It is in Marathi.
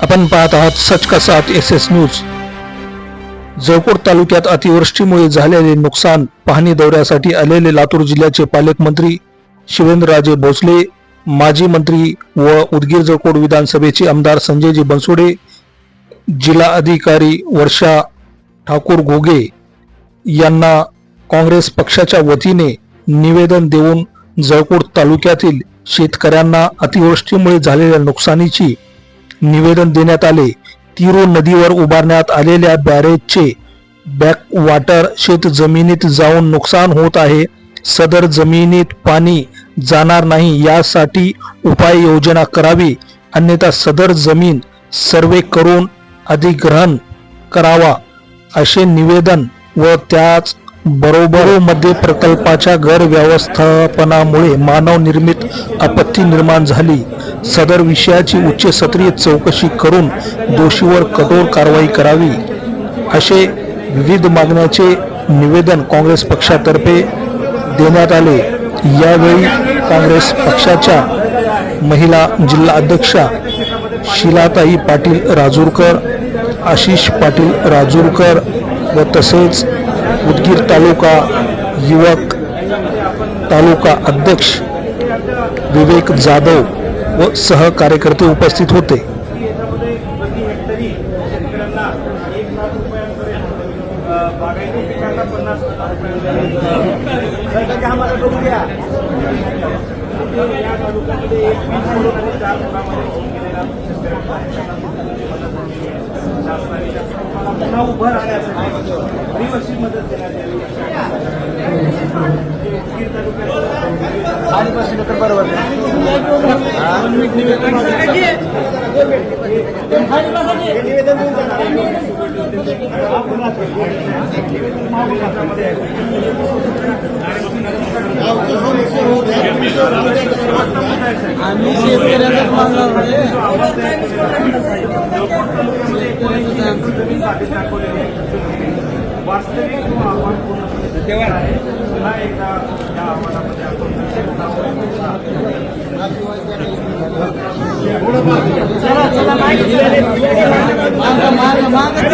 आपण पाहत आहात सच का साथ एस एस न्यूज जळकोट तालुक्यात अतिवृष्टीमुळे झालेले नुकसान पाहणी दौऱ्यासाठी आलेले लातूर जिल्ह्याचे पालकमंत्री शिवेंद्रराजे भोसले माजी मंत्री व उदगीर जळकोट विधानसभेचे आमदार संजयजी बनसोडे जिल्हा अधिकारी वर्षा ठाकूर घोगे यांना काँग्रेस पक्षाच्या वतीने निवेदन देऊन जळकोट तालुक्यातील शेतकऱ्यांना अतिवृष्टीमुळे झालेल्या नुकसानीची निवेदन देण्यात आले. तिरो नदीवर उभारण्यात आलेल्या बॅरेजचे बॅकवाटर शेत जमिनीत जाऊन नुकसान होत आहे. सदर जमिनीत पाणी जाणार नाही यासाठी उपाययोजना करावी. अन्यथा सदर जमीन सर्वे करून अधिग्रहण करावा असे निवेदन व त्याच बरोबर मध्ये प्रकल्पाच्या घर व्यवस्थापनामुळे मानव निर्मित आपत्ती निर्माण झाली. सदर विषयाची उच्चस्तरीय चौकशी करून दोषीवर कठोर कारवाई करावी. असे विविध मागण्याचे निवेदन काँग्रेस पक्षातर्फे देण्यात आले. यावेळी काँग्रेस पक्षाच्या महिला जिल्हा अध्यक्षा शिलाताई पाटील राजूरकर आशिष पाटील राजूरकर व तसेच उदगीर तालुका युवक तालुका अध्यक्ष विवेक जाधव व सहकार्यकर्ते उपस्थित होते. ही अशी मदत देण्यात आणि बरोबर आम्ही शेतकऱ्याचाच मागणार वास्तविक आव्हान पूर्णपणे आहे पुन्हा एकदा या आव्हानामध्ये आपण मागं मागं मागं